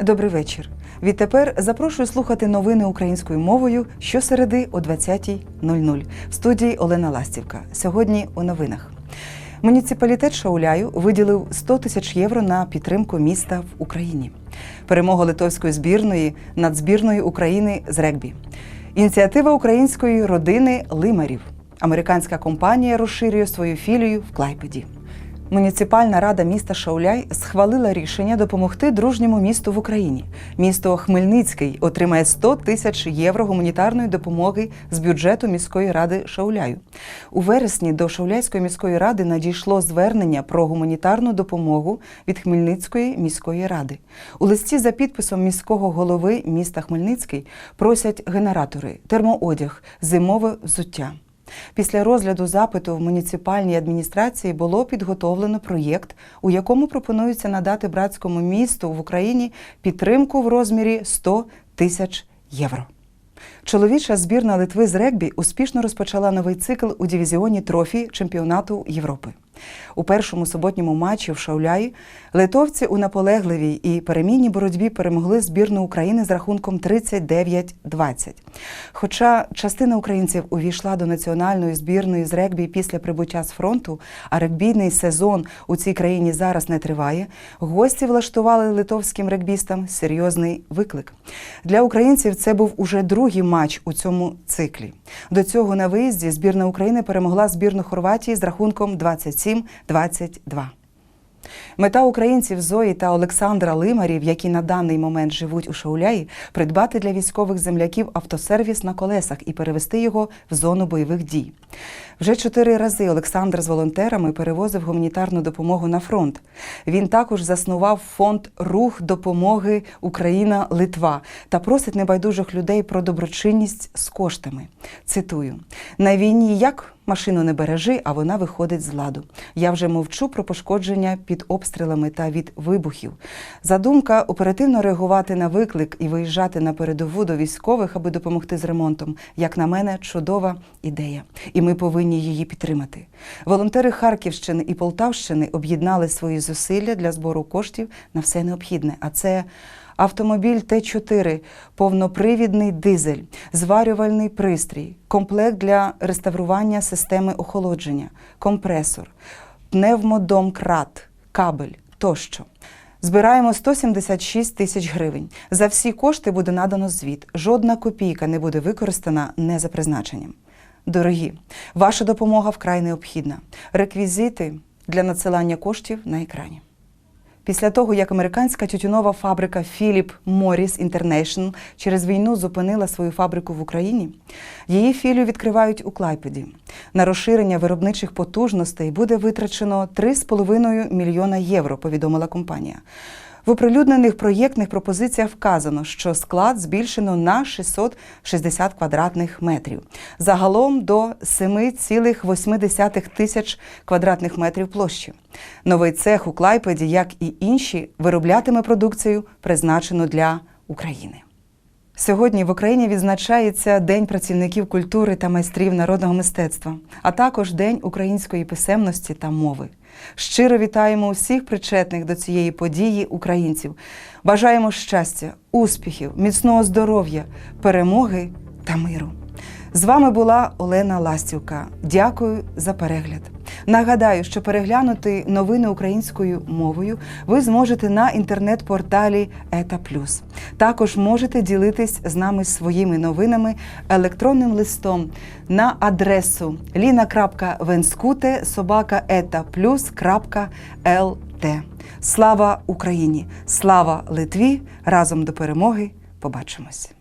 Добрий вечір. Відтепер запрошую слухати новини українською мовою щосереди о 20.00 в студії Олена Ластівка. Сьогодні у новинах. Муніципалітет Шауляю виділив 100 тисяч євро на підтримку міста в Україні. Перемога литовської збірної над збірною України з регбі. Ініціатива української родини Лимарів. Американська компанія розширює свою філію в Клайпеді. Муніципальна рада міста Шауляй схвалила рішення допомогти дружньому місту в Україні. Місто Хмельницький отримає 100 тисяч євро гуманітарної допомоги з бюджету міської ради Шауляю. У вересні до Шауляйської міської ради надійшло звернення про гуманітарну допомогу від Хмельницької міської ради. У листі за підписом міського голови міста Хмельницький просять генератори, термоодяг, зимове взуття. Після розгляду запиту в муніципальній адміністрації було підготовлено проєкт, у якому пропонується надати братському місту в Україні підтримку в розмірі 100 тисяч євро. Чоловіча збірна Литви з регбі успішно розпочала новий цикл у дивізіоні трофі чемпіонату Європи. У першому суботньому матчі в Шауляї литовці у наполегливій і перемінній боротьбі перемогли збірну України з рахунком 39-20. Хоча частина українців увійшла до національної збірної з регбі після прибуття з фронту, а регбійний сезон у цій країні зараз не триває, гості влаштували литовським регбістам серйозний виклик. Для українців це був уже другий матч у цьому циклі. До цього на виїзді збірна України перемогла збірну Хорватії з рахунком 27-22. Мета українців Зої та Олександра Лимарів, які на даний момент живуть у Шауляї, придбати для військових земляків автосервіс на колесах і перевести його в зону бойових дій. Вже чотири рази Олександр з волонтерами перевозив гуманітарну допомогу на фронт. Він також заснував фонд Рух допомоги Україна Литва та просить небайдужих людей про доброчинність з коштами. Цитую: на війні як машину не бережи, а вона виходить з ладу. Я вже мовчу про пошкодження під обстрілами та від вибухів. Задумка оперативно реагувати на виклик і виїжджати на передову до військових, аби допомогти з ремонтом. Як на мене, чудова ідея, і ми повинні її підтримати. Волонтери Харківщини і Полтавщини об'єднали свої зусилля для збору коштів на все необхідне. А це автомобіль Т4, повнопривідний дизель, зварювальний пристрій, комплект для реставрування системи охолодження, компресор, пневмодомкрат, кабель тощо. Збираємо 176 тисяч гривень. За всі кошти буде надано звіт. Жодна копійка не буде використана не за призначенням. Дорогі, ваша допомога вкрай необхідна. Реквізити для надсилання коштів на екрані. Після того, як американська тютюнова фабрика Philip Morris International через війну зупинила свою фабрику в Україні, її філію відкривають у Клайпеді. На розширення виробничих потужностей буде витрачено 3,5 мільйона євро, повідомила компанія. В оприлюднених проєктних пропозиціях вказано, що склад збільшено на 660 квадратних метрів. Загалом до 7,8 тисяч квадратних метрів площі. Новий цех у Клайпеді, як і інші, вироблятиме продукцію, призначену для України. Сьогодні в Україні відзначається День працівників культури та майстрів народного мистецтва, а також День української писемності та мови. Щиро вітаємо усіх причетних до цієї події українців. Бажаємо щастя, успіхів, міцного здоров'я, перемоги та миру. З вами була Олена Ластівка. Дякую за перегляд. Нагадаю, що переглянути новини українською мовою ви зможете на інтернет-порталі Ета. Також можете ділитись з нами своїми новинами електронним листом на адресу lina.venskute собака Слава Україні! Слава Литві! Разом до перемоги! Побачимось!